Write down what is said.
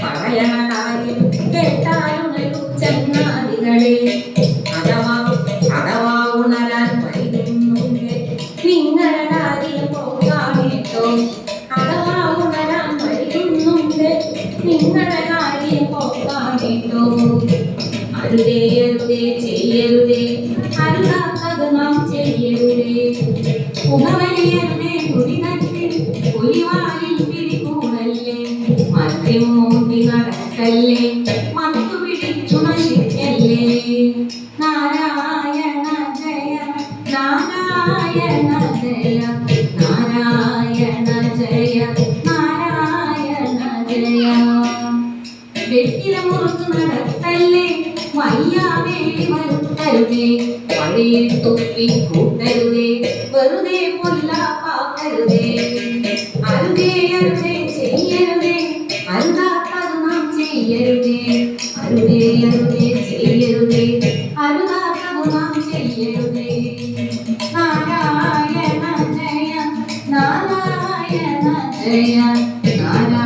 പറയണ കാര്യം കേട്ടാലുണരു ചങ്ങാതികളെ അഥവാ അഥവാ ഉണരാൻ വൈകുന്നുണ്ട് നിങ്ങളുടെ കാര്യം പോകാമിട്ടോ? അഥവാ ഉണരാൻ വൈകുന്നുണ്ട് നിങ്ങളുടെ കാര്യം പോകാമിട്ടോ? അരുതേ അരുതേ ചെയ്യരുതേ. അരുതാത്തത് നാം ചെയ്യരുതേ. പുകവലിയരുതേ കുടിനത്തിൽ പുലിവാലിൽ പിടികൂടല്ലേ മദ്യം മൂടി നടക്കല്ലേ മത്തു നാരായണ ജയ നാരായണ ജയ നാരായണ ജയ നാരായണ ജയ. വെറ്റില മുറുത്തു നടത്തല്ലേ? വയ്യാവേലി വരുത്തരുതേ. വഴിയിൽ തുപ്പി കൂട്ടരുതേ. വെറുതെ പൊല്ലാപ്പാക്കരുതേ അരുതേ അരുതേ അരുതേ ചെയ്യരുതേ അരുതാത്തത് നാം ചെയ്യരുതേ നാരായണ ജയ നാരായണ ജയ നാരായണ